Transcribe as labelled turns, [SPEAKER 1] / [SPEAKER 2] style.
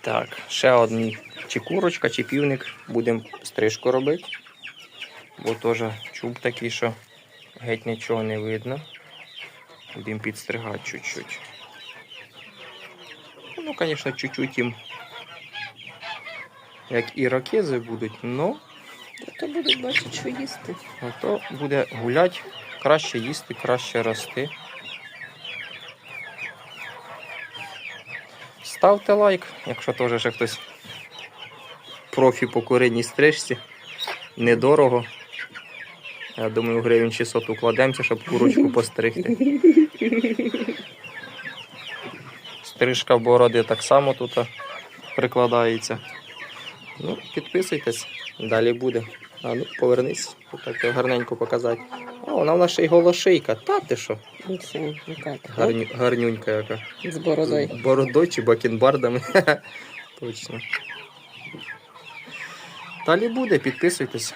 [SPEAKER 1] Так, ще одна чи курочка, чи півник. Будемо стрижку робити. Бо теж чуб такий, що геть нічого не видно. Будемо підстригати чуть-чуть. Ну, звісно, чуть-чуть їм, як і ракези будуть, но
[SPEAKER 2] То будуть бачити, що їсти.
[SPEAKER 1] А то буде гулять, краще їсти, краще рости. Ставте лайк, якщо теж ще хтось профі по куринній стрижці. Недорого. Я думаю, гривень 600 укладемося, щоб курочку постригти. Стрижка бороди так само тут прикладається. Ну, підписуйтесь, далі буде. А ну, повернись, так гарненько показати. А, вона в нас ще й голошийка. Та ти що?
[SPEAKER 2] Ну, це
[SPEAKER 1] Гарню, гарнюнька яка.
[SPEAKER 2] з бородою.
[SPEAKER 1] З бородою чи бакенбардами. Точно. Далі буде, підписуйтесь.